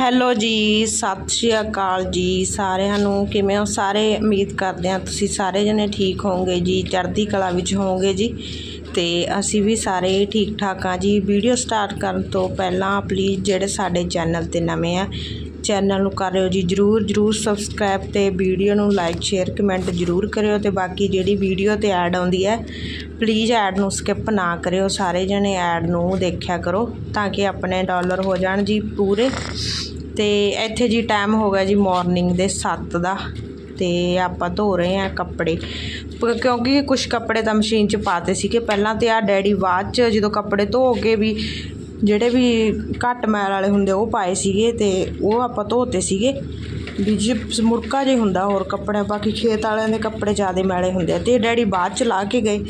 Hello ਜੀ, ਸਤਿ ਸ਼੍ਰੀ ਅਕਾਲ ਜੀ ਸਾਰਿਆਂ ਨੂੰ। ਕਿਵੇਂ ਹੋ? ਸਾਰੇ ਉਮੀਦ ਕਰਦੇ ਹਾਂ ਤੁਸੀਂ ਸਾਰੇ ਜਣੇ ਠੀਕ ਹੋਵੋਗੇ ਜੀ, ਚੜ੍ਹਦੀ ਕਲਾ ਵਿੱਚ ਹੋਵੋਗੇ ਜੀ। ਤੇ ਅਸੀਂ ਵੀ ਸਾਰੇ ਠੀਕ ਠਾਕ ਆ ਜੀ। ਵੀਡੀਓ ਸਟਾਰਟ ਕਰਨ ਤੋਂ ਪਹਿਲਾਂ ਪਲੀਜ਼ ਜਿਹੜੇ ਸਾਡੇ ਚੈਨਲ ਤੇ ਨਵੇਂ ਆ ਚੈਨਲ ਨੂੰ ਕਰਿਓ ਜੀ, ਜਰੂਰ ਜਰੂਰ ਸਬਸਕ੍ਰਾਈਬ ਤੇ ਵੀਡੀਓ ਨੂੰ ਲਾਈਕ ਸ਼ੇਅਰ ਕਮੈਂਟ ਜਰੂਰ ਕਰਿਓ ਤੇ ਬਾਕੀ ਜਿਹੜੀ ਵੀਡੀਓ ਤੇ ਐਡ ਆਉਂਦੀ ਹੈ ਪਲੀਜ਼ ਐਡ ਨੂੰ ਸਕਿਪ ਨਾ ਕਰਿਓ, ਸਾਰੇ ਜਣੇ ਐਡ ਨੂੰ ਦੇਖਿਆ ਕਰੋ ਤਾਂ ਕਿ ਆਪਣੇ ਡਾਲਰ ਹੋ ਜਾਣ ਜੀ ਪੂਰੇ। ਤੇ ਇੱਥੇ ਜੀ ਟਾਈਮ ਹੋ ਗਿਆ ਜੀ ਮਾਰਨਿੰਗ ਦੇ 7 ਦਾ ਤੇ ਆਪਾਂ ਧੋ ਰਹੇ ਆ ਕੱਪੜੇ। ਕਿਉਂਕਿ ਕੁਝ ਕੱਪੜੇ ਤਾਂ ਮਸ਼ੀਨ 'ਚ ਪਾਤੇ ਸੀਗੇ, ਪਹਿਲਾਂ ਤੇ ਆ ਡੈਡੀ ਬਾਅਦ 'ਚ ਜਦੋਂ ਕੱਪੜੇ ਧੋ ਕੇ ਵੀ ਜਿਹੜੇ ਵੀ ਘੱਟ ਮੈਲ ਵਾਲੇ ਹੁੰਦੇ ਉਹ ਪਾਏ ਸੀਗੇ ਅਤੇ ਉਹ ਆਪਾਂ ਧੋਤੇ ਸੀਗੇ। ਵੀ ਜੇ ਮੁੜਕਾ ਜੇ ਹੁੰਦਾ ਹੋਰ ਕੱਪੜੇ ਬਾਕੀ ਖੇਤ ਵਾਲਿਆਂ ਦੇ ਕੱਪੜੇ ਜ਼ਿਆਦਾ ਮੈਲੇ ਹੁੰਦੇ ਆ ਤੇ ਡੈਡੀ ਬਾਅਦ 'ਚ ਲਾ ਕੇ ਗਏ।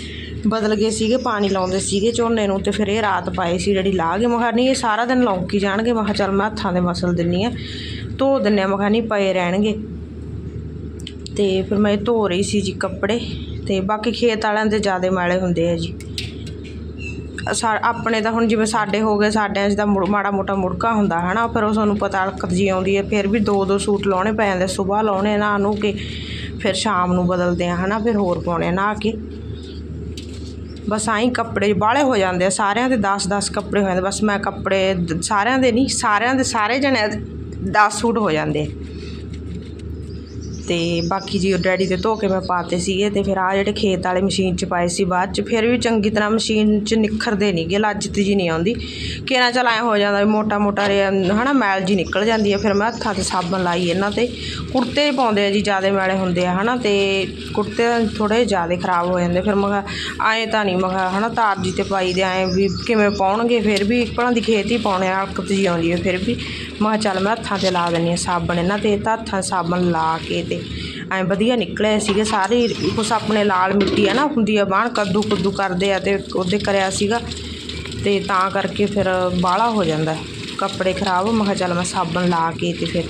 ਬਦਲ ਗਏ ਸੀਗੇ, ਪਾਣੀ ਲਾਉਂਦੇ ਸੀਗੇ ਝੋਨੇ ਨੂੰ ਅਤੇ ਫਿਰ ਇਹ ਰਾਤ ਪਾਏ ਸੀ ਡੈਡੀ ਲਾ ਗਏ ਮੈਂ ਕਿਹਾ ਨਹੀਂ, ਇਹ ਸਾਰਾ ਦਿਨ ਲੌਂਕੀ ਜਾਣਗੇ। ਮੈਂ ਕਿਹਾ ਚੱਲ ਮੈਂ ਹੱਥਾਂ ਦੇ ਮਸਲ ਦਿੰਨੀ ਆ। ਧੋ ਦਿੰਨੇ ਆ। ਮੈਂ ਕਿਹਾ ਨਹੀਂ, ਪਏ ਰਹਿਣਗੇ। ਅਤੇ ਫਿਰ ਮੈਂ ਧੋ ਰਹੀ ਸੀ ਜੀ ਕੱਪੜੇ ਅਤੇ ਬਾਕੀ ਖੇਤ ਵਾਲਿਆਂ ਦੇ ਜ਼ਿਆਦਾ ਮੈਲੇ ਹੁੰਦੇ ਆ ਜੀ। ਆਪਣੇ ਤਾਂ ਹੁਣ ਜਿਵੇਂ ਸਾਡੇ ਹੋ ਗਏ ਸਾਡਿਆਂ 'ਚ ਤਾਂ ਮੁੜ- ਮਾੜਾ ਮੋਟਾ ਮੁੜਕਾ ਹੁੰਦਾ ਹੈ ਨਾ ਫਿਰ ਉਹ ਤੁਹਾਨੂੰ ਪਤਾ ਅਲਕਤ ਜੀ ਆਉਂਦੀ ਹੈ, ਫਿਰ ਵੀ ਦੋ ਦੋ ਸੂਟ ਲਾਉਣੇ ਪੈ ਜਾਂਦੇ ਸਵੇਰ ਲਾਉਣੇ, ਨਾ ਨੂੰ ਕੇ, ਫਿਰ ਸ਼ਾਮ ਨੂੰ ਬਦਲਦੇ ਆ, ਹਨਾ? ਫਿਰ ਹੋਰ ਪਾਉਣੇ ਆ ਨਹਾ ਕੇ? ਬਸ ਆਈ ਕੱਪੜੇ ਬਾਹਲੇ ਹੋ ਜਾਂਦੇ ਆ, ਸਾਰਿਆਂ ਦੇ 10-10 ਕੱਪੜੇ ਹੋ ਜਾਂਦੇ, ਬਸ ਮੈਂ ਕੱਪੜੇ ਸਾਰਿਆਂ ਦੇ ਨਹੀਂ, ਸਾਰਿਆਂ ਦੇ ਸਾਰੇ ਜਣੇ 10 ਸੂਟ ਹੋ ਜਾਂਦੇ ਤੇ ਬਾਕੀ ਜੀ ਉਹ ਡੈਡੀ ਦੇ ਧੋ ਕੇ ਮੈਂ ਪਾਤੇ ਸੀਗੇ ਤੇ ਫਿਰ ਆ ਜਿਹੜੇ ਖੇਤ ਵਾਲੇ ਮਸ਼ੀਨ 'ਚ ਪਾਏ ਸੀ ਬਾਅਦ 'ਚ, ਫਿਰ ਵੀ ਚੰਗੀ ਤਰ੍ਹਾਂ ਮਸ਼ੀਨ 'ਚ ਨਿਖਰਦੇ ਨਹੀਂਗੇ ਲੱਜਤ ਜੀ ਨਹੀਂ ਆਉਂਦੀ। ਕਿਹਨਾਂ ਚਲ ਐ ਹੋ ਜਾਂਦਾ ਵੀ ਮੋਟਾ ਮੋਟਾ ਰਿਆ ਹਨਾ ਮੈਲ ਜੀ ਨਿਕਲ ਜਾਂਦੀ ਹੈ ਫਿਰ ਮੈਂ ਹੱਥਾਂ ਤੇ ਸਾਬਣ ਲਾਈ ਇਹਨਾਂ ਤੇ। ਕੁੜਤੇ ਪਾਉਂਦੇ ਆ ਜੀ ਜ਼ਿਆਦਾ ਮੈਲੇ ਹੁੰਦੇ ਆ, ਹਨਾ ਤੇ ਕੁੜਤੇ ਥੋੜੇ ਜ਼ਿਆਦਾ ਖਰਾਬ ਹੋ ਜਾਂਦੇ, ਫਿਰ ਮੈਂ ਕਿਹਾ ਐਂ ਤਾਂ ਨਹੀਂ ਮੈਂ ਕਿਹਾ ਹਨਾ ਤਾਰ ਜੀ ਤੇ ਪਾਈ ਦੇ, ਐਂ ਵੀ ਕਿਵੇਂ ਪਾਉਣਗੇ, ਫਿਰ ਵੀ ਭਲਾਂ ਦੀ ਖੇਤ ਹੀ ਪਾਉਣੇ ਆ ਅਲਕਤ ਜੀ ਆਉਂਦੀ ਹੈ ਫਿਰ ਵੀ ਮੈਂ ਕਿਹਾ ਚੱਲ ਮੈਂ ਹੱਥਾਂ ਤੇ ਲਾ ਦਿੰਨੀ ਆ ਸਾਬਣ ਇਹਨਾਂ ਤੇ, ਤਾਂ ਹੱਥਾਂ 'ਚ ਸਾਬਣ ਲਾ ਕੇ ਤੇ ਐਂ ਵਧੀਆ ਨਿਕਲੇ ਸੀਗੇ, ਸਾਰੇ ਕੁਛ ਆਪਣੇ ਲਾਲ ਮਿੱਟੀ ਆ ਨਾ, ਹੁੰਦੀ ਆ ਬਾਣ ਕੱਦੂ ਕੁੱਦੂ ਕਰਦੇ ਆ ਤੇ ਉਹਦੇ ਕਰਿਆ ਸੀਗਾ। ਤੇ ਤਾਂ ਕਰਕੇ ਫਿਰ ਬਾਹਲਾ ਹੋ ਜਾਂਦਾ। ਕੱਪੜੇ ਖਰਾਬ, ਮੈਂ ਕਿਹਾ ਚੱਲ ਮੈਂ ਸਾਬਣ ਲਾ ਕੇ ਤੇ ਫਿਰ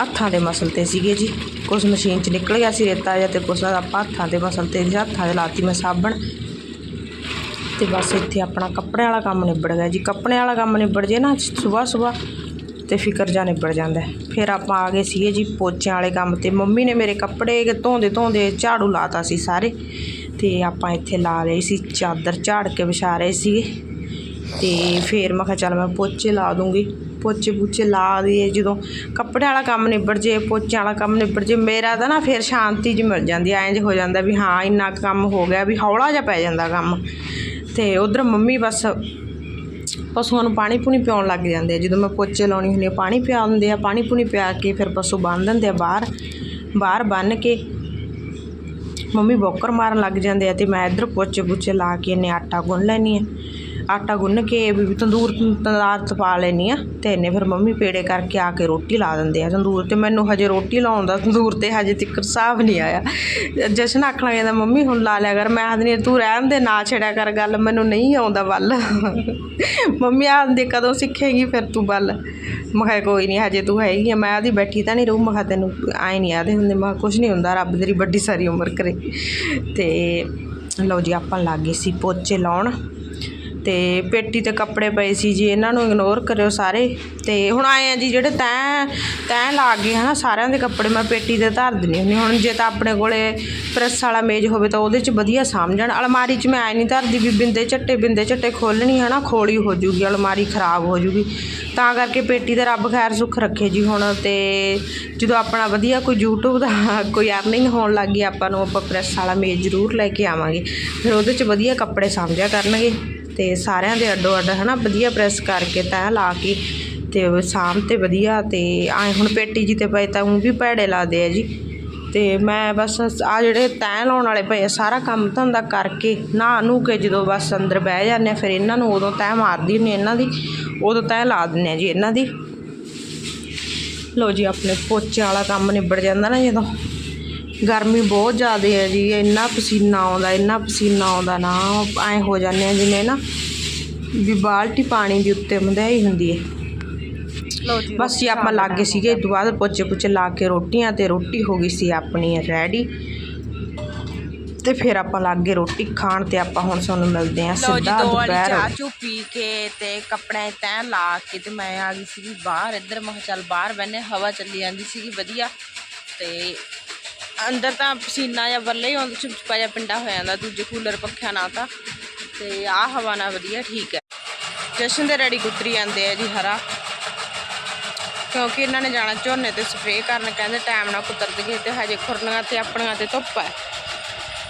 ਹੱਥਾਂ ਦੇ ਮਸਲ ਤੇ ਸੀਗੇ ਜੀ। ਕੁਛ ਮਸ਼ੀਨ 'ਚ ਨਿਕਲ ਗਿਆ ਸੀ ਰੇਤਾ ਜਾਂ ਤੇ ਕੁਛ ਆਪਾਂ ਹੱਥਾਂ ਦੇ ਮਸਲ ਤੇ ਹੱਥਾਂ 'ਤੇ ਲਾਤੀ ਮੈਂ ਸਾਬਣ। ਤੇ ਬਸ ਇੱਥੇ ਆਪਣਾ ਕੱਪੜੇ ਵਾਲਾ ਕੰਮ ਨਿਬੜ ਗਿਆ ਜੀ। ਕੱਪੜੇ ਵਾਲਾ ਕੰਮ ਨਿਬੜ ਜੇ ਨਾ ਸਵੇਰ ਸਵੇਰ ਤੇ ਫਿਕਰ ਜਾ ਨਿਬੜ ਜਾਂਦਾ ਫਿਰ ਆਪਾਂ ਆ ਗਏ ਸੀਗੇ ਜੀ ਪੋਚਿਆਂ ਵਾਲੇ ਕੰਮ ਤੇ। ਮੰਮੀ ਨੇ ਮੇਰੇ ਕੱਪੜੇ ਧੋਂਦੇ ਧੋਂਦੇ ਝਾੜੂ ਲਾਤਾ ਸੀ ਸਾਰੇ। ਤੇ ਆਪਾਂ ਇੱਥੇ ਲਾ ਰਹੇ ਸੀ, ਚਾਦਰ ਝਾੜ ਕੇ ਵਿਛਾ ਰਹੇ ਸੀਗੇ। ਤੇ ਫਿਰ ਮੈਂ ਕਿਹਾ ਚੱਲ ਮੈਂ ਪੋਚੇ ਲਾ ਦੂੰਗੀ। ਪੋਚੇ ਪੂਚੇ ਲਾ ਦਈਏ, ਜਦੋਂ ਕੱਪੜੇ ਵਾਲਾ ਕੰਮ ਨਿਬੜ ਜੇ, ਪੋਚਿਆਂ ਵਾਲਾ ਕੰਮ ਨਿਬੜ ਜੇ, ਮੇਰਾ ਤਾਂ ਨਾ ਫਿਰ ਸ਼ਾਂਤੀ ਜਿਹੀ ਮਿਲ ਜਾਂਦੀ ਐਂ ਜੇ ਹੋ ਜਾਂਦਾ ਵੀ ਹਾਂ, ਇੰਨਾ ਕੁ ਕੰਮ ਹੋ ਗਿਆ ਵੀ ਹੌਲਾ ਜਿਹਾ ਪੈ ਜਾਂਦਾ ਕੰਮ। ਤੇ ਉਧਰ ਮੰਮੀ ਬਸ ਪਸ਼ੂਆਂ ਨੂੰ ਪਾਣੀ ਪੂਣੀ ਪਿਆਉਣ ਲੱਗ ਜਾਂਦੇ ਆ। ਜਦੋਂ ਮੈਂ ਪੋਚੇ ਲਾਉਣੀ ਹੁੰਦੀ ਆ, ਪਾਣੀ ਪਿਆ ਦਿੰਦੇ ਆ, ਪਾਣੀ ਪੂਣੀ ਪਿਆ ਕੇ ਫਿਰ ਪਸ਼ੂ ਬੰਨ ਦਿੰਦੇ ਆ ਬਾਹਰ ਬਾਹਰ ਬੰਨ ਕੇ ਮੰਮੀ ਬੋਕਰ ਮਾਰਨ ਲੱਗ ਜਾਂਦੇ ਆ ਤੇ ਮੈਂ ਇੱਧਰ ਪੋਚੇ ਪੁੱਚੇ ਲਾ ਕੇ ਇਹਨੇ ਆਟਾ ਗੁੰਨ ਲੈਣੀ ਆ। ਆਟਾ ਗੁੰਨ ਕੇ ਵੀ ਤੰਦੂਰ ਤੰਦਾਰ ਪਾ ਲੈਣੀ ਆ ਤੇ ਇਹਨੇ ਫਿਰ ਮੰਮੀ ਪੇੜੇ ਕਰਕੇ ਆ ਕੇ ਰੋਟੀ ਲਾ ਦਿੰਦੇ ਆ ਤੰਦੂਰ ਤੇ ਮੈਨੂੰ ਹਜੇ ਰੋਟੀ ਲਾਉਣ ਦਾ ਤੰਦੂਰ ਤੇ ਹਜੇ ਤੱਕ ਹਿਸਾਬ ਨਹੀਂ ਆਇਆ। ਜਸ਼ਨ ਆਖਣ ਲੱਗ ਜਾਂਦਾ, ਮੰਮੀ ਹੁਣ ਲਾ ਲਿਆ ਕਰ। ਮੈਂ ਆਖਦੀ ਤੂੰ ਰਹਿਣ ਦੇ, ਨਾ ਛੜਿਆ ਕਰ ਗੱਲ, ਮੈਨੂੰ ਨਹੀਂ ਆਉਂਦਾ ਵੱਲ। ਮੰਮੀ ਆਂਦੇ ਕਦੋਂ ਸਿੱਖੇਗੀ ਫਿਰ ਤੂੰ ਵੱਲ? ਮੈਂ ਕਿਹਾ, ਕੋਈ ਨਹੀਂ, ਹਜੇ ਤੂੰ ਹੈਗੀ ਆ, ਮੈਂ ਆਦੀ ਬੈਠੀ ਤਾਂ ਨਹੀਂ ਰਹੂ। ਮੈਂ ਕਿਹਾ, ਤੈਨੂੰ ਆਏ ਨਹੀਂ ਆਦੇ ਹੁੰਦੇ। ਮੈਂ ਕਿਹਾ, ਕੁਛ ਨਹੀਂ ਹੁੰਦਾ, ਰੱਬ ਤੇਰੀ ਵੱਡੀ ਸਾਰੀ ਉਮਰ ਕਰੇ। ਤੇ ਲਓ ਜੀ, ਆਪਾਂ ਲੱਗੇ ਸੀ ਪੋਚੇ ਲਾਉਣ। ਤੇ ਪੇਟੀ ਤੇ ਕੱਪੜੇ ਪਏ ਸੀ ਜੀ, ਇਹਨਾਂ ਨੂੰ ਇਗਨੋਰ ਕਰਿਓ ਸਾਰੇ। ਤੇ ਹੁਣ ਆਏ ਆ ਜੀ ਜਿਹੜੇ ਤੈਂ ਤੈਂ ਲਾ ਗਏ ਹਨਾ, ਸਾਰਿਆਂ ਦੇ ਕੱਪੜੇ ਮੈਂ ਪੇਟੀ ਤੇ ਧਰ ਦਿੰਦੀ ਹੁੰਦੀ ਹੁਣ ਜੇ ਤਾਂ ਆਪਣੇ ਕੋਲੇ ਪ੍ਰੈਸ ਵਾਲਾ ਮੇਜ਼ ਹੋਵੇ ਤਾਂ ਉਹਦੇ 'ਚ ਵਧੀਆ ਸਾਂਭਣ ਅਲਮਾਰੀ 'ਚ ਮੈਂ ਐ ਨਹੀਂ ਧਰਦੀ ਵੀ ਬਿੰਦੇ ਝੱਟੇ ਬਿੰਦੇ ਝੱਟੇ ਖੋਲਣੀ ਹਨਾ, ਖੋਲੀ ਹੋ ਜੂਗੀ, ਅਲਮਾਰੀ ਖਰਾਬ ਹੋ ਜੂਗੀ। ਤਾਂ ਕਰਕੇ ਪੇਟੀ ਤੇ ਰੱਬ ਖੈਰ ਸੁੱਖ ਰੱਖੇ ਜੀ ਹੁਣ। ਤੇ ਜਦੋਂ ਆਪਣਾ ਵਧੀਆ ਕੋਈ YouTube ਦਾ ਕੋਈ ਅਰਨਿੰਗ ਹੋਣ ਲੱਗ ਗਈ, ਆਪਾਂ ਨੂੰ ਆਪਾਂ ਪ੍ਰੈਸ ਵਾਲਾ ਮੇਜ਼ ਜ਼ਰੂਰ ਲੈ ਕੇ ਆਵਾਂਗੇ। ਫਿਰ ਉਹਦੇ 'ਚ ਵਧੀਆ ਕੱਪੜੇ ਸਾਂਭਿਆ ਕਰਨਗੇ। ਤੇ ਸਾਰਿਆਂ ਦੇ ਅੱਡੋ ਅੱਡ ਹਨਾ ਵਧੀਆ ਪ੍ਰੈਸ ਕਰਕੇ ਤੈਅ ਲਾ ਕੇ ਤੇ ਉਹ ਸਾਂਭ ਤੇ ਵਧੀਆ ਤੇ ਐ ਹੁਣ ਪੇਟੀ ਜੀ ਤੇ ਪਏ ਤਾਂ ਉਹ ਵੀ ਭੈੜੇ ਲੱਗਦੇ ਆ ਜੀ। ਤੇ ਮੈਂ ਬਸ ਆ ਜਿਹੜੇ ਤੈਅ ਲਾਉਣ ਵਾਲੇ ਪਏ ਆ, ਸਾਰਾ ਕੰਮ ਧੰਦਾ ਕਰਕੇ ਨਹਾ ਨੂੰ ਕੇ ਜਦੋਂ ਬਸ ਅੰਦਰ ਬਹਿ ਜਾਂਦੇ ਆ, ਫਿਰ ਇਹਨਾਂ ਨੂੰ ਉਦੋਂ ਤੈਅ ਮਾਰਦੀ ਹੁੰਦੀ ਇਹਨਾਂ ਦੀ, ਉਦੋਂ ਤੈਅ ਲਾ ਦਿੰਦੇ ਆ ਜੀ ਇਹਨਾਂ ਦੀ। ਲੋ ਜੀ, ਆਪਣੇ ਪੋਚੇ ਵਾਲਾ ਕੰਮ ਨਿਬੜ ਜਾਂਦਾ ਨਾ ਜਦੋਂ। ਗਰਮੀ ਬਹੁਤ ਜ਼ਿਆਦਾ ਹੈ ਜੀ ਇੰਨਾ ਪਸੀਨਾ ਆਉਂਦਾ ਇੰਨਾ ਪਸੀਨਾ ਆਉਂਦਾ ਨਾ ਐ ਹੋ ਜਾਂਦੇ ਆ ਜਿਵੇਂ ਨਾ ਵੀ ਬਾਲਟੀ ਪਾਣੀ ਦੀ ਉੱਤੇ ਮਧਾਈ ਹੁੰਦੀ ਹੈ। ਬਸ ਜੀ ਆਪਾਂ ਲੱਗੇ ਸੀਗੇ ਇਹ ਤੋਂ ਬਾਅਦ ਪੋਚੇ ਪੁੱਚੇ ਲਾ ਕੇ ਰੋਟੀਆਂ ਤੇ ਰੋਟੀ ਹੋ ਗਈ ਸੀ ਆਪਣੀ ਰੈਡੀ ਤੇ ਫਿਰ ਆਪਾਂ ਲੱਗ ਗਏ ਰੋਟੀ ਖਾਣ ਤੇ ਆਪਾਂ ਹੁਣ ਤੁਹਾਨੂੰ ਮਿਲਦੇ ਆਂ ਸਿੱਧਾ ਦੁਪਹਿਰ। ਚਾਹ ਚੂ ਪੀ ਕੇ ਤੇ ਕੱਪੜੇ ਤੈਅ ਲਾ ਕੇ ਤੇ ਮੈਂ ਆ ਗਈ ਸੀਗੀ ਬਾਹਰ ਇੱਧਰ ਮੈਂ ਚੱਲ ਬਾਹਰ ਬੈਨੇ ਹਵਾ ਚੱਲੀ ਜਾਂਦੀ ਸੀਗੀ ਵਧੀਆ ਤੇ ਅੰਦਰ ਤਾਂ ਪਸੀਨਾ ਜਾਂ ਬੱਲੇ ਹੀ ਆਉਂਦਾ, ਚਿਪਚਿਪਾ ਜਿਹਾ ਪਿੰਡਾ ਹੋ ਜਾਂਦਾ, ਦੂਜੇ ਕੂਲਰ ਪੱਖਿਆਂ ਨਾਲ ਤਾਂ। ਤੇ ਆਹ ਹਵਾ ਨਾਲ ਵਧੀਆ, ਠੀਕ ਹੈ। ਜਸ਼ਨ ਦੇ ਰੈਡੀ ਕੁਤਰੀ ਜਾਂਦੇ ਆ ਜੀ ਹਰਾ। ਕਿਉਂਕਿ ਇਹਨਾਂ ਨੇ ਜਾਣਾ ਝੋਨੇ ਤੇ ਸਪਰੇਅ ਕਰਨ, ਕਹਿੰਦੇ ਟਾਈਮ ਨਾਲ ਕੁਤਰ ਦਈਏ ਤੇ ਹਜੇ ਖੁਰਨੀਆਂ ਤੇ ਆਪਣੀਆਂ ਤੇ ਧੁੱਪ ਹੈ।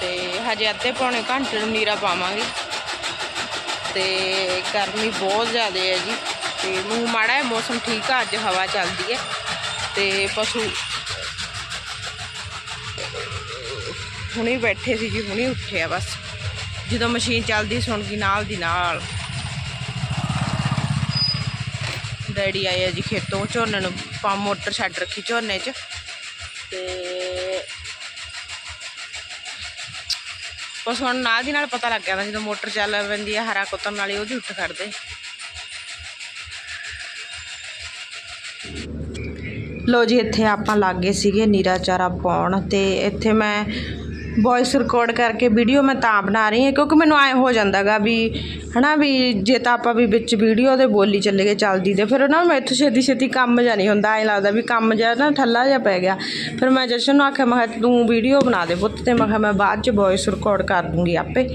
ਤੇ ਹਜੇ ਅੱਧੇ ਪੌਣੇ ਘੰਟੇ ਨੂੰ ਨੀਰਾ ਪਾਵਾਂਗੇ। ਤੇ ਗਰਮੀ ਬਹੁਤ ਜ਼ਿਆਦਾ ਹੈ ਜੀ। ਤੇ ਮੂੰਹ ਮਾੜਾ ਹੈ, ਮੌਸਮ ਠੀਕ ਆ, ਅੱਜ ਹਵਾ ਚੱਲਦੀ ਹੈ। ਤੇ ਪਸ਼ੂ ਹੁਣੇ ਬੈਠੇ ਸੀ ਜੀ, ਹੁਣੇ ਉੱਠੇ ਆ ਬਸ। ਜਦੋਂ ਮਸ਼ੀਨ ਚੱਲਦੀ ਸੁਣ ਗਈ ਨਾਲ ਦੀ ਨਾਲ। ਡੈਡੀ ਆਏ ਜੀ ਖੇਤੋਂ, ਝੋਨੇ ਨੂੰ ਪਾ ਮੋਟਰ ਛੱਡ ਰੱਖੀ ਝੋਨੇ 'ਚ। ਤੇ ਬਸ ਹੁਣ ਨਾਲ ਦੀ ਨਾਲ ਪਤਾ ਲੱਗ ਜਾਂਦਾ ਜਦੋਂ ਮੋਟਰ ਚੱਲ ਪੈਂਦੀ ਹੈ ਹਰਾ ਕੁੱਤਣ ਵਾਲੀ ਉਹਦੀ ਉੱਠ ਖੜਦੇ। ਲੋ ਜੀ, ਇੱਥੇ ਆਪਾਂ ਲਾਗੇ ਸੀਗੇ, ਨੀਰਾ ਚਾਰਾ ਪਾਉਣ। ਤੇ ਇੱਥੇ ਮੈਂ ਵੌਇਸ ਰਿਕਾਰਡ ਕਰਕੇ ਵੀਡੀਓ ਮੈਂ ਤਾਂ ਬਣਾ ਰਹੀ ਹਾਂ, ਕਿਉਂਕਿ ਮੈਨੂੰ ਐ ਹੋ ਜਾਂਦਾਗਾ ਵੀ, ਹਨਾ ਵੀ ਜੇ ਤਾਂ ਆਪਾਂ ਵੀ ਵਿੱਚ ਵੀਡੀਓ ਦੇ ਬੋਲੀ ਚੱਲੇ ਗਏ ਚੱਲਦੀ ਤੇ, ਫਿਰ ਨਾ ਮੈਂ ਇੱਥੇ ਛੇਤੀ ਛੇਤੀ ਕੰਮ ਜਿਹਾ ਨਹੀਂ ਹੁੰਦਾ, ਐ ਲੱਗਦਾ ਵੀ ਕੰਮ ਜਿਹਾ ਨਾ ਠੱਲਾ ਜਿਹਾ ਪੈ ਗਿਆ। ਫਿਰ ਮੈਂ ਜਸ਼ਨ ਨੂੰ ਆਖਿਆ, ਮੈਂ ਕਿਹਾ ਤੂੰ ਵੀਡੀਓ ਬਣਾ ਦੇ ਪੁੱਤ ਤੇ, ਮੈਂ ਕਿਹਾ ਮੈਂ ਬਾਅਦ ਚ ਵੌਇਸ ਰਿਕਾਰਡ ਕਰ ਦੂੰਗੀ ਆਪੇ।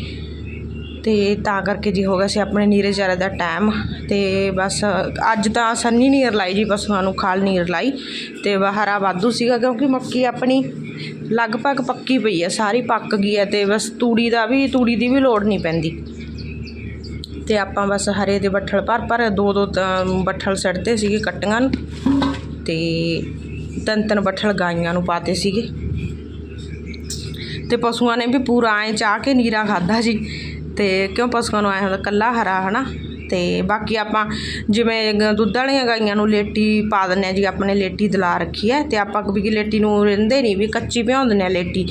ਅਤੇ ਤਾਂ ਕਰਕੇ ਜੀ ਹੋ ਗਿਆ ਸੀ ਆਪਣੇ ਨੀਰੇ ਚਾਰੇ ਦਾ ਟਾਈਮ ਅਤੇ ਬਸ ਅੱਜ ਤਾਂ ਸੰਨੀ ਨੀਰ ਲਾਈ ਜੀ, ਪਸ਼ੂਆਂ ਨੂੰ ਖਾਲ ਨੀਰ ਲਾਈ ਅਤੇ ਹਰਾ ਵਾਧੂ ਸੀਗਾ ਕਿਉਂਕਿ ਮੱਕੀ ਆਪਣੀ ਲਗਭਗ ਪੱਕੀ ਪਈ ਹੈ ਸਾਰੀ ਪੱਕ ਗਈ ਹੈ ਅਤੇ ਬਸ ਤੂੜੀ ਦਾ ਵੀ, ਤੂੜੀ ਦੀ ਵੀ ਲੋੜ ਨਹੀਂ ਪੈਂਦੀ। ਤੇ ਆਪਾਂ ਬਸ ਹਰੇ ਦੇ ਬੱਠਲ ਭਰ ਭਰ ਦੋ ਦੋ ਤਾਂ ਬੱਠਲ ਸੜਦੇ ਸੀਗੇ ਕੱਟੀਆਂ ਨੂੰ ਤੇ ਤਿੰਨ ਤਿੰਨ ਬੱਠਲ ਗਾਈਆਂ ਨੂੰ ਪਾਤੇ ਸੀਗੇ। ਤੇ ਪਸ਼ੂਆਂ ਨੇ ਵੀ ਪੂਰਾ ਐ ਚਾਹ ਕੇ ਨੀਰਾ ਖਾਦਾ ਜੀ। ਤੇ ਕਿਉਂ ਪਸ਼ੂਆਂ ਨੂੰ ਐ ਹੁੰਦਾ ਕੱਲਾ ਹਰਾ, ਹਨਾ? ਤੇ ਬਾਕੀ ਆਪਾਂ ਜਿਵੇਂ ਦੁੱਧ ਵਾਲੀਆਂ ਗਾਈਆਂ ਨੂੰ ਲੇਟੀ ਪਾ ਦਿੰਦੇ ਆ ਜੀ, ਆਪਣੇ ਲੇਟੀ ਦਲਾ ਰੱਖੀ ਹੈ ਤੇ ਆਪਾਂ ਵੀ ਲੇਟੀ ਨੂੰ ਰਹਿੰਦੇ ਨਹੀਂ, ਵੀ ਕੱਚੀ ਭਿਉਂ ਦਿੰਦੇ ਆ ਲੇਟੀ।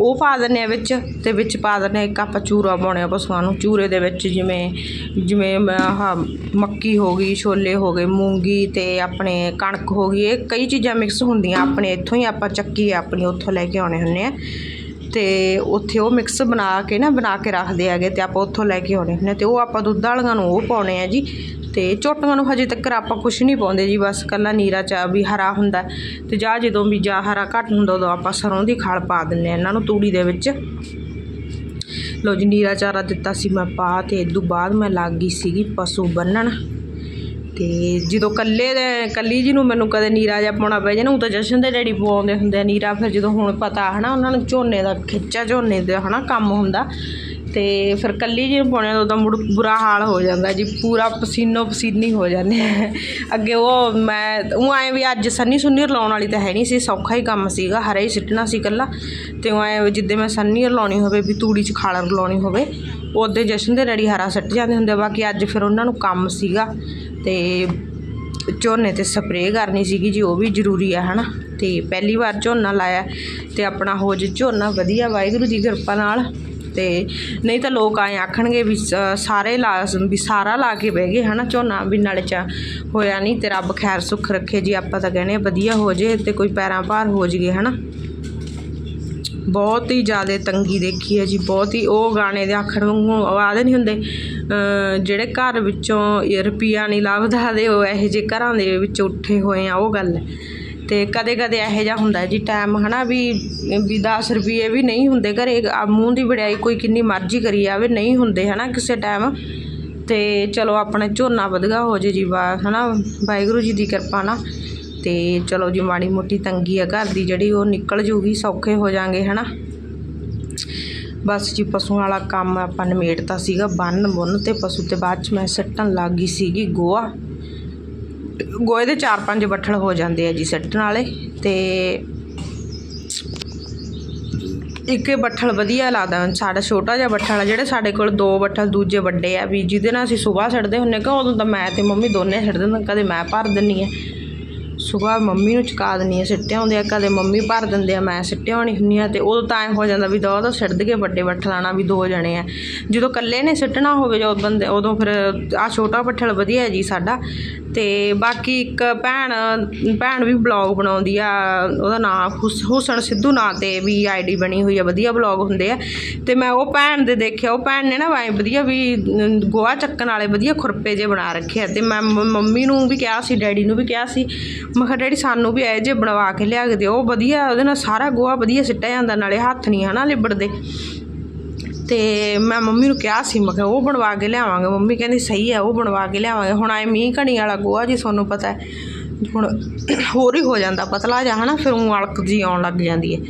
ਉਹ ਪਾ ਦਿੰਦੇ ਆ ਵਿੱਚ ਤੇ ਵਿੱਚ ਪਾ ਦਿੰਦੇ ਆ ਇੱਕ ਆਪਾਂ ਚੂਰਾ ਪਾਉਣੇ ਆ ਪਸ਼ੂਆਂ ਨੂੰ, ਚੂਰੇ ਦੇ ਵਿੱਚ ਜਿਵੇਂ ਜਿਵੇਂ ਆਹ ਮੱਕੀ ਹੋ ਗਈ, ਛੋਲੇ ਹੋ ਗਏ, ਮੂੰਗੀ ਤੇ ਆਪਣੇ ਕਣਕ ਹੋ ਗਈ, ਇਹ ਕਈ ਚੀਜ਼ਾਂ ਮਿਕਸ ਹੁੰਦੀਆਂ, ਆਪਣੇ ਇੱਥੋਂ ਹੀ ਆਪਾਂ ਚੱਕੀ ਆ ਆਪਣੀ ਉੱਥੋਂ ਲੈ ਕੇ ਆਉਣੇ ਹੁੰਦੇ ਆ ਤੇ ਉੱਥੇ ਉਹ ਮਿਕਸ ਬਣਾ ਕੇ ਨਾ, ਬਣਾ ਕੇ ਰੱਖਦੇ ਹੈਗੇ ਤੇ ਆਪਾਂ ਉੱਥੋਂ ਲੈ ਕੇ ਆਉਣੇ ਹੁੰਦੇ ਤੇ ਉਹ ਆਪਾਂ ਦੁੱਧ ਵਾਲੀਆਂ ਨੂੰ ਉਹ ਪਾਉਣੇ ਆ ਜੀ ਤੇ ਝੋਟੀਆਂ ਨੂੰ ਹਜੇ ਤੱਕ ਆਪਾਂ ਕੁਝ ਨਹੀਂ ਪਾਉਂਦੇ ਜੀ, ਬਸ ਕੱਲਾ ਨੀਰਾ ਚਾ ਵੀ ਹਰਾ ਹੁੰਦਾ। ਤੇ ਜਾਂ ਜਦੋਂ ਵੀ ਜਾ ਹਰਾ ਘੱਟ ਹੁੰਦਾ, ਉਦੋਂ ਆਪਾਂ ਸਰੋਂ ਦੀ ਖਾਲ ਪਾ ਦਿੰਦੇ ਆ ਇਹਨਾਂ ਨੂੰ ਤੂੜੀ ਦੇ ਵਿੱਚ। ਲੋ ਜੀ, ਨੀਰਾ ਚਾਰਾ ਦਿੱਤਾ ਸੀ ਮੈਂ ਪਾ ਤੇ ਇਦੋਂ ਬਾਅਦ ਮੈਂ ਲੱਗ ਗਈ ਸੀਗੀ ਪਸ਼ੂ ਬੰਨਣ। ਤੇ ਜਦੋਂ ਕੱਲੇ ਦੇ ਕੱਲੀ ਜੀ ਨੂੰ ਮੈਨੂੰ ਕਦੇ ਨੀਰਾ ਜਿਹਾ ਪਾਉਣਾ ਪੈ ਜਾਣਾ ਉਹ ਤਾਂ ਜਸ਼ਨ ਦੇ ਡੈਡੀ ਪਵਾਉਂਦੇ ਹੁੰਦੇ ਆ ਨੀਰਾ, ਫਿਰ ਜਦੋਂ ਹੁਣ ਪਤਾ ਹਨਾ, ਉਹਨਾਂ ਨੂੰ ਝੋਨੇ ਦਾ ਖਿੱਚਾ, ਝੋਨੇ ਦਾ ਹਨਾ ਕੰਮ ਹੁੰਦਾ, ਤੇ ਫਿਰ ਕੱਲੀ ਜੀ ਨੂੰ ਪਾਉਣੇ ਉਦੋਂ ਮੁੜ ਬੁਰਾ ਹਾਲ ਹੋ ਜਾਂਦਾ ਜੀ, ਪੂਰਾ ਪਸੀਨੋ ਪਸੀਨੀ ਹੋ ਜਾਂਦੇ ਆ। ਅੱਗੇ ਉਹ ਮੈਂ, ਉਹ ਐਂ ਵੀ ਅੱਜ ਸੰਨੀ ਸੁੰਨੀ ਲਾਉਣ ਵਾਲੀ ਤਾਂ ਹੈ ਨਹੀਂ ਸੀ, ਸੌਖਾ ਹੀ ਕੰਮ ਸੀਗਾ, ਹਰਾ ਹੀ ਸਿੱਟਣਾ ਸੀ ਇਕੱਲਾ, ਤੇ ਉਹ ਐਂ ਜਿੱਦੇ ਮੈਂ ਸੰਨੀ ਲਾਉਣੀ ਹੋਵੇ, ਵੀ ਤੂੜੀ 'ਚ ਖਾਲਰ ਲਾਉਣੀ ਹੋਵੇ ਉਹਦੇ ਜਸ਼ਨ ਦੇ ਡੈਡੀ ਹਰਾ ਸਿੱਟ ਜਾਂਦੇ ਹੁੰਦੇ ਬਾਕੀ ਅੱਜ ਫਿਰ ਉਹਨਾਂ ਨੂੰ ਕੰਮ ਸੀਗਾ। ਤੇ ਝੋਨੇ ਤੇ ਸਪਰੇਅ ਕਰਨੀ ਸੀਗੀ ਜੀ, ਉਹ ਵੀ ਜ਼ਰੂਰੀ ਆ, ਹਨਾ? ਤੇ ਪਹਿਲੀ ਵਾਰ ਝੋਨਾ ਲਾਇਆ ਤੇ ਆਪਣਾ ਹੋ ਜੇ ਝੋਨਾ, ਵਧੀਆ, ਵਾਹਿਗੁਰੂ ਦੀ ਕਿਰਪਾ ਨਾਲ। ਤੇ ਨਹੀਂ ਤਾਂ ਲੋਕ ਆਏ ਆਖਣਗੇ ਵੀ ਸਾਰੇ ਲਾ, ਵੀ ਸਾਰਾ ਲਾ ਕੇ ਬਹਿ ਗਏ, ਹਨਾ, ਝੋਨਾ? ਵੀ ਨਾਲੇ ਚ ਹੋਇਆ ਨਹੀਂ ਤੇ ਰੱਬ ਖੈਰ ਸੁੱਖ ਰੱਖੇ ਜੀ, ਆਪਾਂ ਤਾਂ ਕਹਿੰਦੇ ਆ ਵਧੀਆ ਹੋ ਜੇ ਤੇ ਕੋਈ ਪੈਰਾਂ ਭਾਰ ਹੋ ਜਗੇ ਹਨਾ? ਬਹੁਤ ਹੀ ਜ਼ਿਆਦਾ ਤੰਗੀ ਦੇਖੀ ਹੈ ਜੀ, ਬਹੁਤ ਹੀ, ਉਹ ਗਾਣੇ ਦੇ ਆਖਣ ਵਾਂਗੂ ਆਵਾਜ਼ ਨਹੀਂ ਹੁੰਦੇ। ਜਿਹੜੇ ਘਰ ਵਿੱਚੋਂ ਰੁਪਈਆ ਨਹੀਂ ਲੱਭਦਾ ਦੇ ਉਹ ਇਹੋ ਜਿਹੇ ਘਰਾਂ ਦੇ ਵਿੱਚ ਉੱਠੇ ਹੋਏ ਆ, ਉਹ ਗੱਲ ਹੈ। ਤੇ ਕਦੇ ਕਦੇ ਇਹੋ ਜਿਹਾ ਹੁੰਦਾ ਜੀ ਟਾਈਮ ਹਨਾ ਵੀ ਵੀ 10 ਰੁਪਏ ਵੀ ਨਹੀਂ ਹੁੰਦੇ ਘਰੇ ਮੂੰਹ ਦੀ ਵਡਿਆਈ ਕੋਈ ਕਿੰਨੀ ਮਰਜ਼ੀ ਕਰੀ ਜਾਵੇ, ਨਹੀਂ ਹੁੰਦੇ ਹਨਾ ਕਿਸੇ ਟਾਈਮ ਤੇ ਚਲੋ ਆਪਣੇ ਝੋਨਾ ਵਧਗਾ ਹੋ ਜੇ ਜੀ ਵਾ ਹਨਾ, ਵਾਹਿਗੁਰੂ ਜੀ ਦੀ ਕਿਰਪਾ ਨਾਲ। ਅਤੇ ਚਲੋ ਜੀ ਮਾੜੀ ਮੋਟੀ ਤੰਗੀ ਆ ਘਰ ਦੀ ਜਿਹੜੀ, ਉਹ ਨਿਕਲ ਜੂਗੀ, ਸੌਖੇ ਹੋ ਜਾਾਂਗੇ ਨਾ ਬਸ ਜੀ ਪਸ਼ੂਆਂ ਵਾਲਾ ਕੰਮ ਆਪਾਂ ਨਿਮੇੜਤਾ ਸੀਗਾ, ਬੰਨ ਬੁੰਨ ਤੇ ਪਸ਼ੂ ਤੇ ਬਾਅਦ ਚ ਮੈਂ ਸੱਟਣ ਲੱਗ ਗਈ ਸੀਗੀ ਗੋਆ। ਗੋਏ ਦੇ ਚਾਰ ਪੰਜ ਬੱਠਲ ਹੋ ਜਾਂਦੇ ਆ ਜੀ ਸੱਟਣ ਵਾਲੇ ਤੇ ਇੱਕੇ ਬੱਠਲ ਵਧੀਆ ਲੱਗਦਾ, ਸਾਡਾ ਛੋਟਾ ਜਿਹਾ ਬੱਠਲ ਆ, ਜਿਹੜੇ ਸਾਡੇ ਕੋਲ ਦੋ ਬੱਠਲ ਦੂਜੇ ਵੱਡੇ ਆ, ਵੀ ਜਿਹਦੇ ਨਾਲ ਅਸੀਂ ਸਵੇਰ ਛੱਡਦੇ ਹੁੰਨੇ ਕਿ ਉਦੋਂ ਤਾਂ ਮੈਂ ਤੇ ਮੰਮੀ ਦੋਨੇ ਛੱਡ ਦਿੰਦੇ ਕਦੇ ਮੈਂ ਭਰ ਦਿੰਨੀ ਆ। ਸੁਬਾਹ ਮੰਮੀ ਨੂੰ ਚੁਕਾ ਦਿੰਦੀ ਆ ਸਿੱਟਿਆ ਹੁੰਦੇ ਆ ਕਦੇ ਮੰਮੀ ਭਰ ਦਿੰਦੇ ਆ ਮੈਂ ਸਿੱਟਿਆ ਹੋਣੀ ਹੁੰਦੀ ਆ ਤੇ ਉਦੋਂ ਤਾਂ ਐਂ ਹੋ ਜਾਂਦਾ ਵੀ ਦੋ ਦੋ ਸਿੱਟ ਦਈਏ ਵੱਡੇ ਬੱਠਲਾਣਾ ਵੀ ਦੋ ਜਣੇ ਆ। ਜਦੋਂ ਇਕੱਲੇ ਨੇ ਸਿੱਟਣਾ ਹੋਵੇ ਜੋ ਬੰਦੇ ਉਦੋਂ ਫਿਰ ਆ ਛੋਟਾ ਬੱਠਲ ਵਧੀਆ ਜੀ ਸਾਡਾ ਤੇ ਬਾਕੀ ਇੱਕ ਭੈਣ ਭੈਣ ਵੀ ਬਲੌਗ ਬਣਾਉਂਦੀ ਆ ਉਹਦਾ ਨਾਮ ਹੁਸਨ ਸਿੱਧੂ ਨਾਂ ਤੇ ਵੀ ਆਈਡੀ ਬਣੀ ਹੋਈ ਆ ਵਧੀਆ ਬਲੌਗ ਹੁੰਦੇ ਆ ਤੇ ਮੈਂ ਉਹ ਭੈਣ ਦੇ ਦੇਖਿਆ ਉਹ ਭੈਣ ਨੇ ਨਾ ਐਂ ਵਧੀਆ ਵੀ ਅਮ, ਗੋਹਾ ਚੱਕਣ ਵਾਲੇ ਵਧੀਆ ਖੁਰਪੇ ਜੇ ਬਣਾ ਰੱਖੇ ਆ ਤੇ ਮੈਂ ਮੰਮੀ ਨੂੰ ਵੀ ਕਿਹਾ ਸੀ ਡੈਡੀ ਨੂੰ ਵੀ ਕਿਹਾ ਸੀ ਮੈਂ ਕਿਹਾ ਡੈਡੀ ਸਾਨੂੰ ਵੀ ਇਹ ਜੇ ਬਣਵਾ ਕੇ ਲਿਆ ਕੇ ਦਿਓ ਵਧੀਆ ਉਹਦੇ ਨਾਲ ਸਾਰਾ ਗੋਹਾ ਵਧੀਆ ਸਿੱਟਿਆ ਜਾਂਦਾ ਨਾਲੇ ਹੱਥ ਨਹੀਂ ਹਨਾ ਲਿਬੜਦੇ। ਤੇ ਮੈਂ ਮੰਮੀ ਨੂੰ ਕਿਹਾ ਸੀ ਮੈਂ ਕਿਹਾ ਉਹ ਬਣਵਾ ਕੇ ਲਿਆਵਾਂਗੇ। ਮੰਮੀ ਕਹਿੰਦੀ ਸਹੀ ਹੈ ਉਹ ਬਣਵਾ ਕੇ ਲਿਆਵਾਂਗੇ। ਹੁਣ ਐ ਮੀਂਹ ਘਣੀ ਵਾਲਾ ਗੋਹਾ ਜੀ ਤੁਹਾਨੂੰ ਪਤਾ ਹੈ। ਹੁਣ ਹੋਰ ਹੀ ਹੋ ਜਾਂਦਾ ਪਤਲਾ ਜਿਹਾ ਹਨਾ ਫਿਰ ਉਹ ਅਲਕ ਜੀ ਆਉਣ ਲੱਗ ਜਾਂਦੀ ਹੈ।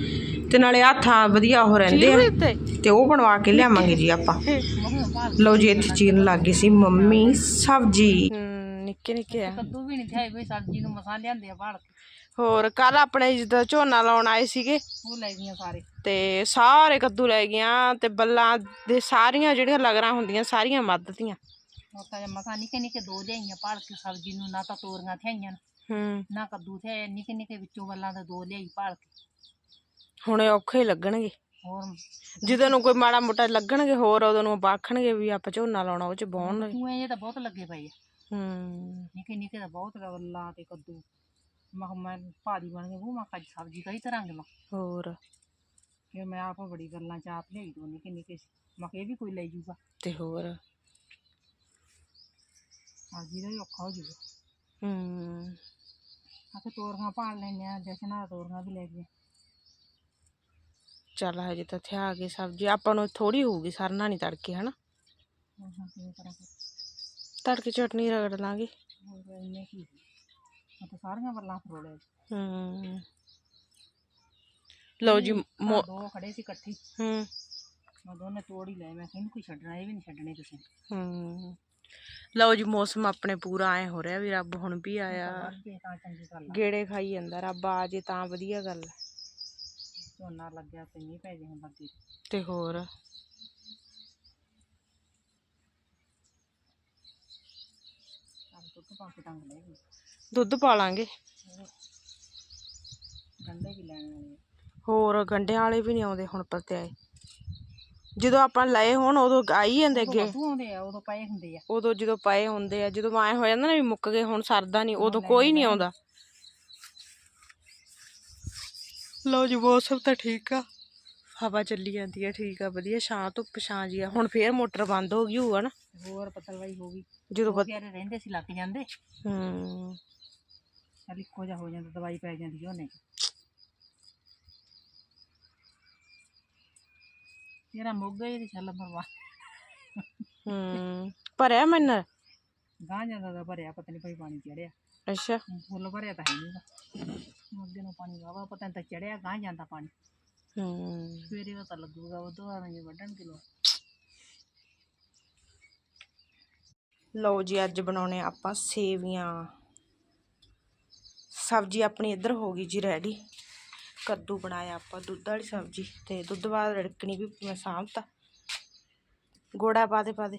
ਤੇ ਨਾਲੇ ਹੱਥਾਂ ਵਧੀਆ ਹੋ ਰਹਿੰਦੇ ਆ। ਤੇ ਉਹ ਬਣਵਾ ਕੇ ਲਿਆਵਾਂਗੇ ਜੀ ਆਪਾਂ। ਲਓ ਜੀ ਇੱਥੇ ਚੀਨ ਲੱਗ ਗਈ ਸੀ ਮੰਮੀ ਸਬਜੀ। ਨਿੱਕੇ ਨਿੱਕੇ ਆ ਕੱਦੂ ਵੀ ਨਹੀਂ ਥਾਈ ਬਈ ਸਬਜ਼ੀ ਨੂੰ ਮਸਾਂ ਲਿਆਂਦੇ ਆ ਭਾਲ ਕੇ। ਹੋਰ ਕੱਲ ਆਪਣੇ ਜਿੱਦਾਂ ਝੋਨਾ ਲਾਉਣ ਆਏ ਸੀਗੇ ਉਹ ਲੈ ਗਈਆਂ ਸਾਰੇ। ਤੇ ਸਾਰੇ ਕੱਦੂ ਲੈ ਗਈਆਂ ਤੇ ਬੱਲਾਂ ਦੇ ਸਾਰੀਆਂ ਜਿਹੜੀਆਂ ਲਗਰਾਂ ਹੁੰਦੀਆਂ ਸਾਰੀਆਂ ਮੱਧਤੀਆਂ ਮੋਟਾ ਜਿਹਾ ਮਸਾਂ ਨਿੱਕੇ ਨਿੱਕੇ ਦੋ ਲਿਆਈਆਂ ਭਾਲ ਕੇ ਸਬਜ਼ੀ ਨੂੰ ਨਾ ਤਾਂ ਤੋਰੀਆਂ ਥਾਈਆਂ ਹੂੰ। ਨਾ ਕੱਦੂ ਥੇ ਨਿੱਕੇ ਨਿੱਕੇ ਵਿੱਚੋਂ ਵੱਲਾਂ ਦੇ ਦੋ ਲਿਆਈ ਭਾਲ ਕੇ। ਹੁਣ ਇਹ ਔਖੇ ਲੱਗਣਗੇ। ਹੋਰ? ਜਦੋਂ ਨੂੰ ਕੋਈ ਮਾੜਾ ਮੋਟਾ ਲੱਗਣਗੇ ਹੋਰ ਉਦੋਂ ਨੂੰ ਬਾਖਣਗੇ ਵੀ ਆਪਾਂ ਝੋਨਾ ਲਾਉਣਾ ਉਹ ਚ ਬਾਉਣ ਕੂਏ ਜੇ ਤਾਂ ਬਹੁਤ ਲੱਗੇ ਪਏ ਆ। ਹੂੰ ਨਿੱਕੇ ਨਿੱਕੇ ਤਾਂ ਬਹੁਤ ਵੱਲਾਂ ਤੇ ਕੱਦੂ ਮੈਂ ਕਿਹਾ ਮੈਂ ਭਾਜੀ ਬਣ ਕੇ ਉਹ ਮੈਂ ਕਿਹਾ ਅੱਜ ਸਬਜ਼ੀ ਕਈ ਤਰ੍ਹਾਂ ਦੀ ਮੈਂ ਹੋਰ ਫਿਰ ਮੈਂ ਆਪ ਬੜੀ ਗੱਲਾਂ ਚ ਆਪ ਲਿਆਈ ਦੋ ਨਿੱਕੇ ਨਿੱਕੇ ਮੈਂ ਕਿਹਾ ਇਹ ਵੀ ਕੋਈ ਲੈ ਜੂਗਾ ਤੇ ਹੋਰ ਸਬਜ਼ੀ ਦਾ ਵੀ ਔਖਾ ਹੋ ਜੂਗਾ ਹੂੰ ਆਖੇ ਤੋਰੀਆਂ ਭਾਲ ਲੈਣੇ ਆ ਜਸ਼ਨਾ ਤੋਰੀਆਂ ਵੀ ਲੈ ਗਏ ਚੱਲ ਹਜੇ ਤਾਂ ਇੱਥੇ ਆ ਗਈ ਸਬਜ਼ੀ ਆਪਾਂ ਨੂੰ ਥੋੜੀ ਹੋਊਗੀ ਸਰਨਾ ਨਹੀਂ ਤੜਕੇ ਹਨਾ ਹੁਣ ਹੁਣ ਕਿਵੇਂ ਕਰਾਂਗੇ ਤੜਕੇ ਚਟਨੀ ਰਗੜ ਲਾਂਗੇ। ਹੋਰ ਇੰਨੇ ਕੀ ਮੈਂ ਤਾਂ ਸਾਰੀਆਂ ਵੱਲਾਂ ਫਰੋਲੇ ਹੂੰ। ਲਓ ਜੀ ਮੋ ਦੋ ਖੜੇ ਸੀ ਇਕੱਠੇ। ਹੀ। ਮੈਂ ਦੋਨੇ ਤੋੜ ਹੀ ਲਏ ਮੈਂ ਕਿਹਾ ਇਹਨੂੰ ਕੋਈ ਛੱਡਣਾ ਇਹ ਵੀ ਨਹੀਂ ਛੱਡਣੇ ਤੁਸੀਂ। ਹੂੰ। ਲਓ ਜੀ ਮੌਸਮ ਆਪਣੇ ਪੂਰਾ ਐ ਹੋ ਰਿਹਾ ਵੀ ਰੱਬ ਹੁਣ ਵੀ ਆਇਆ। ਅੱਗੇ ਤਾਂ ਚੰਗੀ ਗੱਲ ਆ। ਗੇੜੇ ਖਾਈ ਜਾਂਦਾ ਰੱਬ ਆ ਜੇ ਤਾਂ ਵਧੀਆ ਗੱਲ ਹੈ ਝੋਨਾ ਲੱਗਿਆ ਤੇ ਨਹੀਂ ਪੈ ਜੇ ਹੁਣ ਲੱਗੇ ਤੇ ਹੋਰ ਚੱਲ ਦੁੱਧ ਪਾ ਕੇ ਦੁੱਧ ਪਾ ਲਾਂਗੇ। ਗੰਡੇ ਵੀ ਲੈਣ ਵਾਲੇ ਆ। ਹੋਰ ਗੰਡਿਆਂ ਵਾਲੇ ਵੀ ਨਹੀਂ ਆਉਂਦੇ ਹੁਣ ਪਰਤਿਆਏ ਜਦੋਂ ਆਪਾਂ ਲਏ ਹੁਣ ਉਦੋਂ ਆਈ ਜਾਂਦੇ ਅੱਗੇ। ਵਾਧੂ ਆਉਂਦੇ ਆ ਉਦੋਂ ਪਏ ਹੁੰਦੇ ਆ। ਉਦੋਂ ਜਦੋਂ ਪਏ ਹੁੰਦੇ ਆ ਜਦੋਂ ਆਏ ਹੋ ਜਾਂਦਾ ਨਾ ਵੀ ਮੁੱਕ ਗਏ ਹੁਣ ਸਰਦਾ ਨਹੀਂ ਉਦੋਂ ਕੋਈ ਨਹੀਂ ਆਉਂਦਾ। ਲਓ ਜੀ ਮੌਸਮ ਤਾਂ ਠੀਕ ਆ। ਹਵਾ ਚੱਲੀ ਜਾਂਦੀ ਆ ਠੀਕ ਆ ਵਧੀਆ ਛਾਂ ਧੁੱਪ ਛਾਂ ਜੀ ਆ। ਹੁਣ ਫੇਰ ਮੋਟਰ ਬੰਦ ਹੋ ਗਈ ਹੋਊਗਾ ਨਾ ਹੋਰ ਪਤਲਵਾਈ ਹੋ ਗਈ। ਜਦੋਂ ਪਤ- ਰਹਿੰਦੇ ਸੀ ਲੱਗ ਜਾਂਦੇ। ਹੂੰ। ਚੱਲ ਇੱਕੋ ਜਿਹਾ ਹੋ ਜਾਂਦਾ ਦਵਾਈ ਪੈ ਜਾਂਦੀ ਝੋਨੇ 'ਚ ਤੇਰਾ ਮੋਗਾ ਹੀ ਤੇ ਚੱਲ ਮਰਵਾ ਹੂੰ। ਭਰਿਆ ਮੈਨਾਂ? ਗਾਂ ਜਾਂਦਾ ਦਾ ਭਰਿਆ ਪਤਾ ਨਹੀਂ ਭਾਈ ਪਾਣੀ ਚੜਿਆ। ਅੱਛਾ। ਫੁੱਲ ਭਰਿਆ ਤਾਂ ਹੈ ਨਹੀਂਗਾ ਅੱਗੇ ਨੂੰ ਪਾਣੀ ਵਾਵਾ ਪਤਾ ਨਹੀਂ ਤਾਂ ਚੜਿਆ ਗਾਂ ਜਾਂਦਾ ਪਾਣੀ। ਹੂੰ। ਸਵੇਰੇ ਪਤਾ ਲੱਗੂਗਾ ਉਹ ਤੋਂ ਜੇ ਵੱਢਣ ਕਿਲੋ। ਲਓ ਜੀ, ਅੱਜ ਬਣਾਉਣੇ ਆਪਾਂ ਸੇਵੀਆਂ। ਸਬਜ਼ੀ ਆਪਣੀ ਇੱਧਰ ਹੋ ਗਈ ਜੀ ਰੈਡੀ ਕੱਦੂ ਬਣਾਇਆ ਆਪਾਂ, ਦੁੱਧ ਵਾਲੀ ਸਬਜ਼ੀ ਤੇ ਦੁੱਧ ਬਾਅਦ ਰੜਕਣੀ ਵੀ ਮੈਂ ਸਾਂਭਤਾ। ਗੋੜਾ ਪਾ ਦੇ ਪਾ ਦੇ।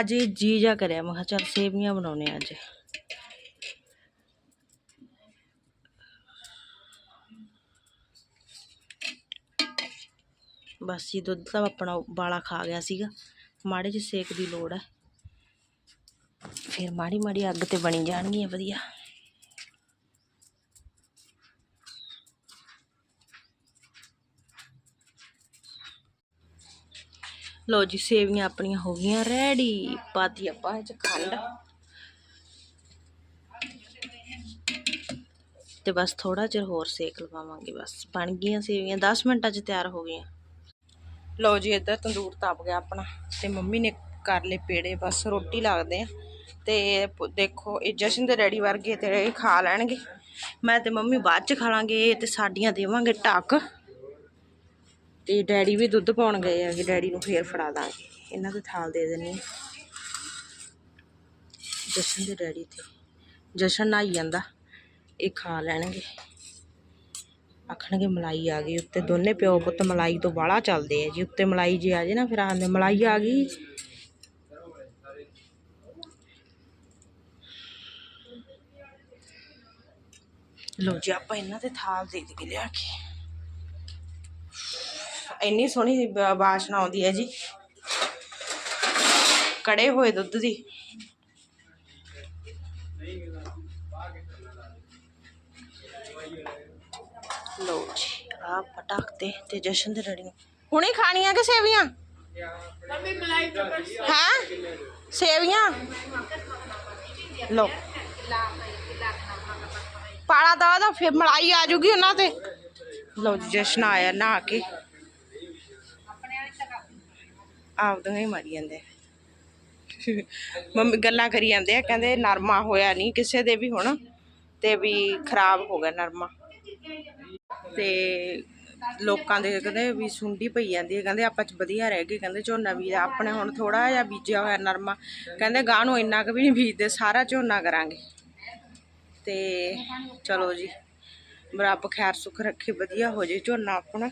ਅੱਜ ਇਹ ਜੀ ਜਾ ਕਰਿਆ, ਮੈਂ ਕਿਹਾ ਚੱਲ ਸੇਵੀਆਂ ਬਣਾਉਣੇ ਆ ਅੱਜ। ਬਸ ਜੀ, ਦੁੱਧ ਤਾਂ ਆਪਣਾ ਉਬਾਲਾ ਖਾ ਗਿਆ ਸੀਗਾ। ਮਾੜੇ ਜਿਹੇ ਸੇਕ ਦੀ ਲੋੜ ਹੈ। ਫਿਰ ਮਾੜੀ ਮਾੜੀ ਅੱਗ ਤੇ ਬਣੀ ਜਾਣਗੀਆਂ, ਵਧੀਆ। ਲੋ ਜੀ, ਸੇਵੀਆਂ ਆਪਣੀਆਂ ਹੋ ਗਈਆਂ ਰੈਡੀ ਪਾਤੀ ਆਪਾਂ ਇਹ ਚ ਖੰਡ। ਤੇ ਬਸ ਥੋੜਾ ਚਿਰ ਹੋਰ ਸੇਕ ਲਵਾਵਾਂਗੇ ਬਸ। ਬਣ ਗਈਆਂ ਸੇਵੀਆਂ 10 ਮਿੰਟਾਂ 'ਚ ਤਿਆਰ ਹੋ ਗਈਆਂ। ਲਓ ਜੀ, ਇੱਧਰ ਤੰਦੂਰ ਤਪ ਗਿਆ ਆਪਣਾ। ਤੇ ਮੰਮੀ ਨੇ ਕਰ ਲਏ ਪੇੜੇ, ਬਸ ਰੋਟੀ ਲੱਗਦੇ ਆ। ਤੇ ਦੇਖੋ, ਇਹ ਜਸ਼ਨ ਦੇ ਡੈਡੀ ਵਰਗੇ ਤੇ ਖਾ ਲੈਣਗੇ। ਮੈਂ ਤੇ ਮੰਮੀ ਬਾਅਦ ਚ ਖਾ ਲਾਂਗੇ ਤੇ ਸਾਡੀਆਂ ਦੇਵਾਂਗੇ ਟੱਕ। ਤੇ ਡੈਡੀ ਵੀ ਦੁੱਧ ਪਾਉਣ ਗਏ ਆ ਕਿ ਡੈਡੀ ਨੂੰ ਫੇਰ ਫੜਾ ਦਾਂਗੇ। ਇਹਨਾਂ ਦੇ ਥਾਲ ਦੇ ਦੇਣੀ ਜਸ਼ਨ ਦੇ ਡੈਡੀ ਤੇ। ਜਸ਼ਨ ਨਹਾਈ ਜਾਂਦਾ, ਇਹ ਖਾ ਲੈਣਗੇ। ਆਖਣਗੇ ਮਲਾਈ ਆ ਗਈ, ਉੱਤੇ ਦੋਨੇ ਪਿਓ ਪੁੱਤ ਮਲਾਈ ਤੋਂ ਬਾਹਲਾ ਚੱਲਦੇ ਆ ਜੀ। ਉੱਤੇ ਮਲਾਈ ਜੇ ਆ ਜੇ ਨਾ, ਫਿਰ ਆਂਦੇ ਮਲਾਈ ਆ ਗਈ। ਲੋ ਜੀ, ਆਪਾਂ ਇਹਨਾਂ ਦੇ ਥਾਲ ਦੇ ਦੇ ਲਿਆ ਕੇ। ਇੰਨੀ ਸੋਹਣੀ ਬ- ਵਾਸ਼ਨਾ ਆਉਂਦੀ ਹੈ ਜੀ। ਕੜੇ ਹੋਏ ਦੁੱਧ ਦੀ। ਲੋ ਜੀ ਆ ਪਟਾਕ ਤੇ ਜਸ਼ਨ ਦੇ ਰੜੀਆਂ। ਹੁਣੇ ਖਾਣੀਆਂ ਕਿ ਸੇਵੀਆਂ? ਹਾਂ? ਸੇਵੀਆਂ? ਲੋ ਪਾਲਾ ਦਾ ਦਾ ਫਿਰ ਮਲਾਈ ਆ ਜੂਗੀ ਉਹਨਾਂ ਤੇ। ਲੋ ਜੀ, ਜਸ਼ਨ ਆਇਆ ਨਹਾ ਕੇ। ਆਪਦੀਆਂ ਹੀ ਮਾਰੀ ਜਾਂਦੇ ਮੰਮੀ ਗੱਲਾਂ ਕਰੀ ਜਾਂਦੇ ਆ, ਕਹਿੰਦੇ ਨਰਮਾ ਹੋਇਆ ਨਹੀਂ ਕਿਸੇ ਦੇ ਵੀ ਹੁਣ, ਤੇ ਵੀ ਖਰਾਬ ਹੋ ਗਿਆ ਨਰਮਾ। ਤੇ ਲੋਕਾਂ ਦੇ ਕਹਿੰਦੇ ਵੀ ਸੁੰਡੀ ਪਈ ਜਾਂਦੀ ਹੈ ਕਹਿੰਦੇ ਆਪਾਂ ਚ ਵਧੀਆ ਰਹਿ ਗਏ, ਕਹਿੰਦੇ ਝੋਨਾ ਵੀ ਆਪਣੇ ਹੁਣ ਥੋੜਾ ਜਿਹਾ ਬੀਜਿਆ ਹੋਇਆ ਨਰਮਾ, ਕਹਿੰਦੇ ਗਾਂ ਨੂੰ ਇੰਨਾ ਕੁ ਵੀ ਨਹੀਂ ਬੀਜਦੇ, ਸਾਰਾ ਝੋਨਾ ਕਰਾਂਗੇ। ਤੇ ਚਲੋ ਜੀ ਰੱਬ ਖੈਰ ਸੁਖ ਰੱਖੇ, ਵਧੀਆ ਹੋ ਜੇ ਝੋਨਾ ਆਪਣਾ।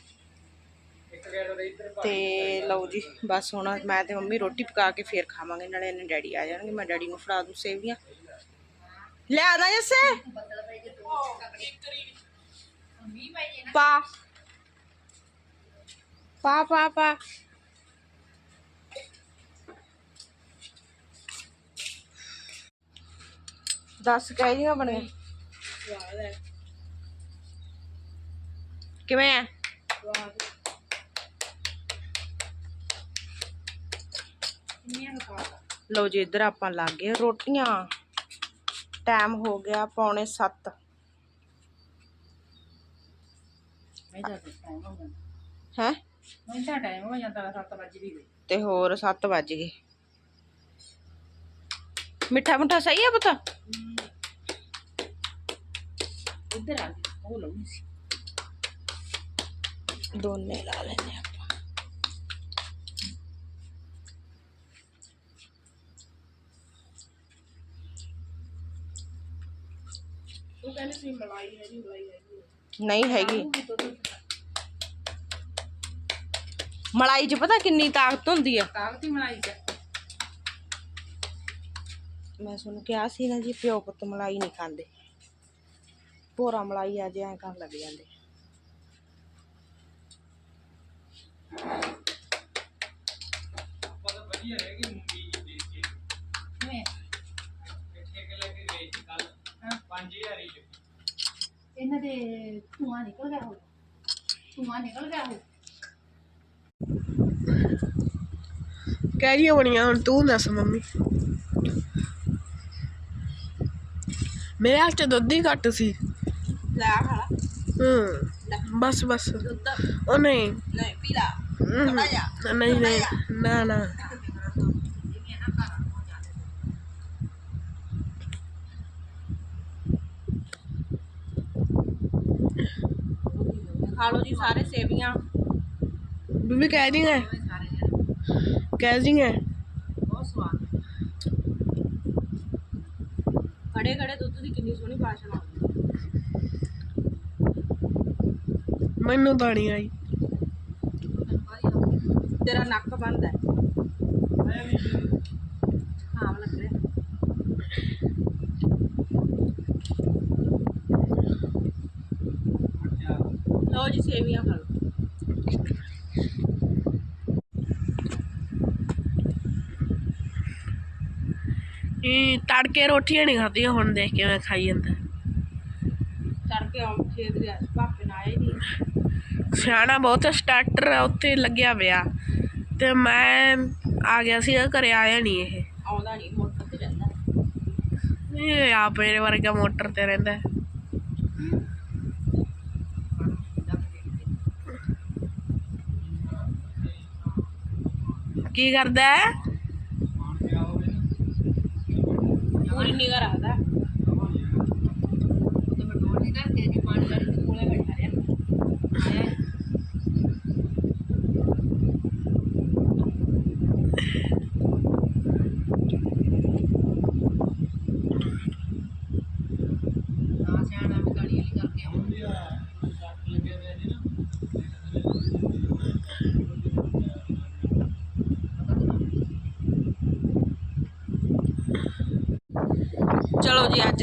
ਤੇ ਲਓ ਜੀ ਬਸ ਹੁਣ ਮੈਂ ਤੇ ਮੰਮੀ ਰੋਟੀ ਪਕਾ ਕੇ ਫੇਰ ਖਾਵਾਂਗੇ ਨਾਲੇ ਇਹਨੇ ਡੈਡੀ ਆ ਜਾਣਗੇ ਮੈਂ ਡੈਡੀ ਨੂੰ ਫੜਾ ਦੂੰ ਸੇਵੀਆਂ। ਲੈ ਆਣਾ ਜੱਸੇ। ਪਾ। ਪਾ ਪਾ ਪਾ। ਦੱਸ ਕਹਿ ਜੀਆਂ ਬਣੇ ਕਿਵੇਂ ਆ? ਲਓ ਜੀ ਇੱਧਰ ਆਪਾਂ ਲੱਗ ਗਏ ਰੋਟੀਆਂ ਟਾਈਮ ਹੋ ਗਿਆ ਪੌਣੇ 7 ਹੈ ਮਿੰਟਾ ਟਾਈਮ ਹੋ ਜਾਂਦਾ 7 ਵਜੇ ਵੀ ਤੇ ਹੋਰ 7 ਵੱਜ ਗਏ ਮਿੱਠਾ ਮੁੱਠਾ ਸਹੀ ਹੈ ਪਤਾ ਇੱਧਰ ਆ ਗਈ ਉਹ ਲਾਉਣੀ ਸੀ ਦੋਨੇ ਲਾ ਲੈਨੇ ਆਪਾਂ ਸੀ ਮਲਾਈ ਹੈ ਜੀ ਮਲਾਈ ਹੈ। ਨਹੀਂ ਹੈਗੀ। ਮਲਾਈ 'ਚ ਪਤਾ ਕਿੰਨੀ ਤਾਕਤ ਹੁੰਦੀ ਆ ਤਾਕਤੀ ਮਲਾਈ ਚ ਮੈਂ ਤੁਹਾਨੂੰ ਕਿਹਾ ਸੀ ਨਾ ਜੀ ਪਿਓ ਪੁੱਤ ਮਲਾਈ ਨਹੀਂ ਖਾਂਦੇ। ਭੋਰਾ ਮਲਾਈ ਆ ਜੇ ਐਂ ਕਰਨ ਲੱਗ ਜਾਂਦੇ। ਮੈਂ ਇਹਨਾਂ ਦੇ ਧੂਆਂ ਨਿਕਲ ਗਿਆ ਹੋ ਧੂਆਂ ਨਿਕਲ ਗਿਆ ਹੋ ਕਹਿਰੀਆਂ ਬਣੀਆਂ ਹੁਣ ਤੂੰ ਦੱਸ ਮੰਮੀ। ਮੇਰੇ ਹੱਥ 'ਚ ਦੁੱਧ ਹੀ ਘੱਟ ਸੀ। ਲੈ ਖਾਲਾ। ਹੂੰ ਬਸ ਬਸ। ਦੁੱਧ। ਉਹ ਨਹੀਂ। ਨਹੀਂ ਪੀ ਲਾ। ਹਮ, ਨਹੀਂ ਨਹੀਂ। ਨਾ ਨਾ ਖਾ ਲਓ ਜੀ ਸਾਰੇ ਸੇਵੀਆਂ। ਬੀਬੀ ਕਹਿ ਰਹੀ ਹੈ? ਕਹਿ ਰਹੀ ਹੈ? ਬਹੁਤ ਸਵਾਦ। ਖੜੇ ਖੜੇ ਦੁੱਧ ਦੀ ਕਿੰਨੀ ਸੋਹਣੀ ਬਾਸ਼ਨਾ ਮੈਨੂੰ ਤਾਂ ਨਹੀਂ ਆਈ। ਤੇਰਾ ਨੱਕ ਬੰਦ ਹੈ। ਹਾਂ ਲੱਗ ਰਿਹਾ ਲਓ ਜੀ ਸੇਵੀਆਂ ਖਾ ਲਓ। ਇਹ ਤੜਕੇ ਰੋਟੀਆਂ ਨਹੀਂ ਖਾਧੀਆਂ ਹੁਣ ਦੇਖ ਕੇ ਮੈਂ ਖਾਈ ਜਾਂਦਾ। ਚੜ ਕੇ ਆਉਂ ਖੇਤ ਸੀ, ਭਾਪੇ ਨਾਲ ਆਏ ਨਹੀਂ ਸਿਆਣਾ ਬਹੁਤ ਸਟਾਰਟਰ ਆ ਉੱਥੇ ਲੱਗਿਆ ਪਿਆ। ਤੇ ਮੈਂ ਆ ਗਿਆ ਸੀ ਘਰੇ ਆਇਆ ਨਹੀਂ ਇਹ। ਆਉਂਦਾ ਨਹੀਂ ਮੋਟਰ ਤੇ ਰਹਿੰਦਾ। ਇਹ ਆਪ ਮੇਰੇ ਵਰਗਾ ਮੋਟਰ ਤੇ ਰਹਿੰਦਾ। ਕੀ ਕਰਦਾ ਹੈ? ਪੂਰੀ ਨਿਗਰ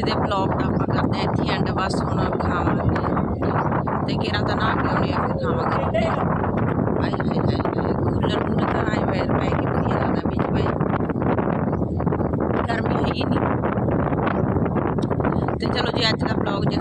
ਅੱਜ ਦੇ ਵਲੌਗ ਦਾ ਆਪਾਂ ਕਰਦੇ ਹਾਂ ਇੱਥੇ ਐਂਡ ਬਸ ਹੁਣ ਖਾਵਾਂਗੇ। ਤੇ ਕਿਰਾਂ ਤਾਂ ਨਾ ਕੇ ਆ ਫਿਰ ਖਾਵਾਂਗੇ। ਹਾਏ ਹਾਏ ਹਾਏ ਕੂਲਰ ਕੂਲਰ ਤਾਂ ਆਏ ਹੋਏ ਪੈ ਕੇ ਵਧੀਆ ਲੱਗਦਾ ਵਿੱਚ ਪਏ ਗਰਮੀ ਹੈ ਹੀ ਨਹੀਂ। ਤੇ ਚਲੋ ਜੀ ਅੱਜ ਦਾ ਵਲੌਗ ਜੇ